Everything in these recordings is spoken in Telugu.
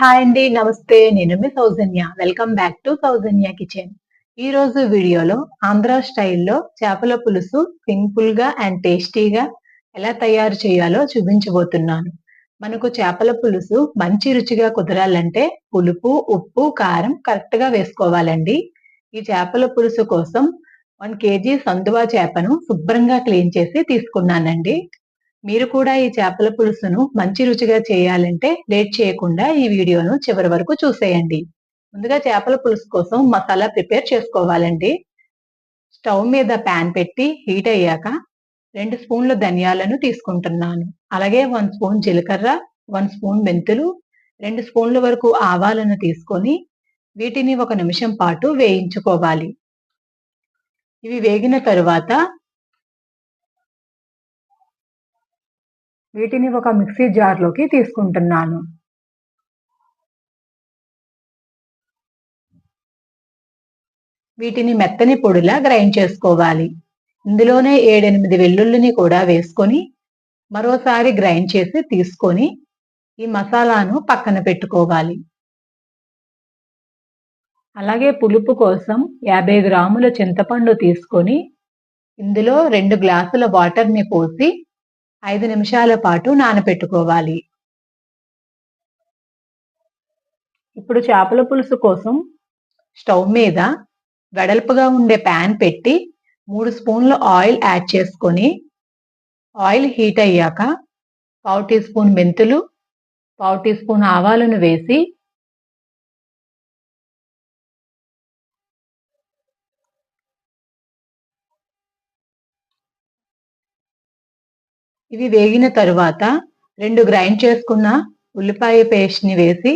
హాయ్ అండి నమస్తే. నేను మీ Soujanya. Welcome back to Soujanya kitchen ఈ రోజు వీడియోలో ఆంధ్ర స్టైల్లో చేపల పులుసు సింపుల్గా అండ్ టేస్టీగా ఎలా తయారు చేయాలో చూపించబోతున్నాను. మనకు చేపల పులుసు మంచి రుచిగా కుదరాలంటే పులుపు ఉప్పు కారం కరెక్ట్గా వేసుకోవాలండి. ఈ చేపల పులుసు కోసం వన్ కేజీ సందువా చేపను శుభ్రంగా క్లీన్ చేసి తీసుకున్నానండి. మీరు కూడా ఈ చేపల పులుసును మంచి రుచిగా చేయాలంటే లేట్ చేయకుండా ఈ వీడియోను చివరి వరకు చూసేయండి. ముందుగా చేపల పులుసు కోసం మసాలా ప్రిపేర్ చేసుకోవాలండి. స్టవ్ మీద ప్యాన్ పెట్టి హీట్ అయ్యాక రెండు స్పూన్ల ధనియాలను తీసుకుంటున్నాను. అలాగే వన్ స్పూన్ జీలకర్ర వన్ స్పూన్ మెంతులు రెండు స్పూన్ల వరకు ఆవాలను తీసుకొని వీటిని ఒక నిమిషం పాటు వేయించుకోవాలి. ఇవి వేగిన తరువాత వీటిని ఒక మిక్సీ జార్లోకి తీసుకుంటున్నాను. వీటిని మెత్తని పొడిలా గ్రైండ్ చేసుకోవాలి. ఇందులోనే ఏడెనిమిది వెల్లుల్లిని కూడా వేసుకొని మరోసారి గ్రైండ్ చేసి తీసుకొని ఈ మసాలాను పక్కన పెట్టుకోవాలి. అలాగే పులుపు కోసం యాభై గ్రాముల చింతపండు తీసుకొని ఇందులో రెండు గ్లాసుల వాటర్ని పోసి ఐదు నిమిషాల పాటు నానపెట్టుకోవాలి. ఇప్పుడు చేపల పులుసు కోసం స్టవ్ మీద వెడల్పుగా ఉండే ప్యాన్ పెట్టి మూడు స్పూన్ల ఆయిల్ యాడ్ చేసుకొని ఆయిల్ హీట్ అయ్యాక పావు టీ స్పూన్ మెంతులు పావు టీ స్పూన్ ఆవాలను వేసి ఇవి వేగిన తరువాత రెండు గ్రైండ్ చేసుకున్న ఉల్లిపాయ పేస్ట్ని వేసి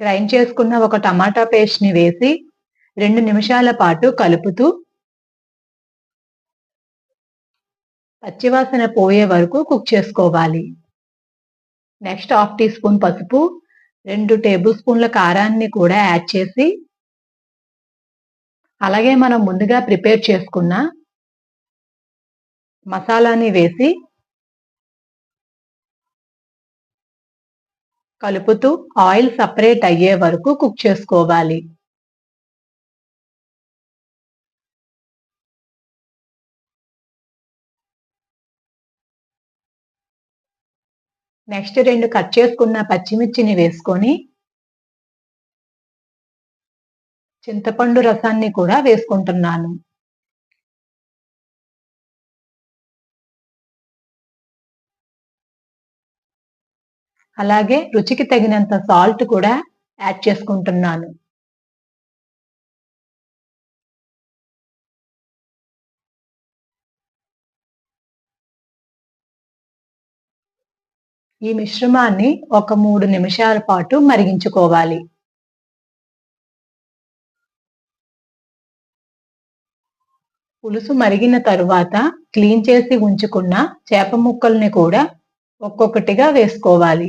గ్రైండ్ చేసుకున్న ఒక టమాటా పేస్ట్ని వేసి రెండు నిమిషాల పాటు కలుపుతూ పచ్చివాసన పోయే వరకు కుక్ చేసుకోవాలి. నెక్స్ట్ హాఫ్ టీ స్పూన్ పసుపు రెండు టేబుల్ స్పూన్ల కారాన్ని కూడా యాడ్ చేసి అలాగే మనం ముందుగా ప్రిపేర్ చేసుకున్న మసాలాని వేసి కలుపుతూ ఆయిల్ సపరేట్ అయ్యే వరకు కుక్ చేసుకోవాలి. నెక్స్ట్ రెండు కట్ చేసుకున్న పచ్చిమిర్చిని వేసుకొని చింతపండు రసాన్ని కూడా వేసుకుంటున్నాను. అలాగే రుచికి తగినంత సాల్ట్ కూడా యాడ్ చేసుకుంటున్నాను. ఈ మిశ్రమాన్ని ఒక మూడు నిమిషాల పాటు మరిగించుకోవాలి. పులుసు మరిగిన తరువాత క్లీన్ చేసి ఉంచుకున్న చేప ముక్కల్ని కూడా ఒక్కొక్కటిగా వేసుకోవాలి.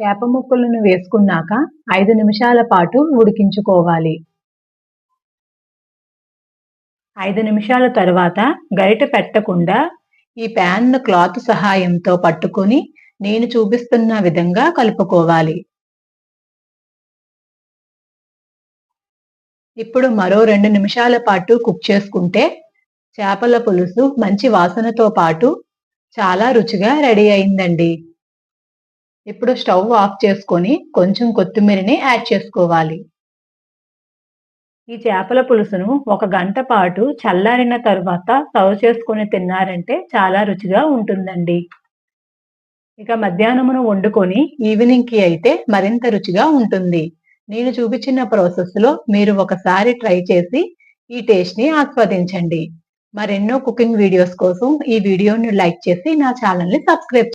చేప ముక్కలను వేసుకున్నాక ఐదు నిమిషాల పాటు ఉడికించుకోవాలి. ఐదు నిమిషాల తర్వాత గరిట పెట్టకుండా ఈ ప్యాన్ను క్లాత్ సహాయంతో పట్టుకొని నేను చూపిస్తున్న విధంగా కలుపుకోవాలి. ఇప్పుడు మరో రెండు నిమిషాల పాటు కుక్ చేసుకుంటే చేపల పులుసు మంచి వాసనతో పాటు చాలా రుచిగా రెడీ అయిందండి. ఇప్పుడు స్టవ్ ఆఫ్ చేసుకొని కొంచెం కొత్తిమీరని యాడ్ చేసుకోవాలి. ఈ చేపల పులుసును ఒక గంట పాటు చల్లారిన తర్వాత సర్వ్ చేసుకొని తిన్నారంటే చాలా రుచిగా ఉంటుందండి. ఇక మధ్యాహ్నమును వండుకొని ఈవినింగ్కి అయితే మరింత రుచిగా ఉంటుంది. నేను చూపించిన ప్రాసెస్లో మీరు ఒకసారి ట్రై చేసి ఈ టేస్ట్ని ఆస్వాదించండి. మరెన్నో కుకింగ్ వీడియోస్ కోసం ఈ వీడియోని లైక్ చేసి నా ఛానల్ని సబ్స్క్రైబ్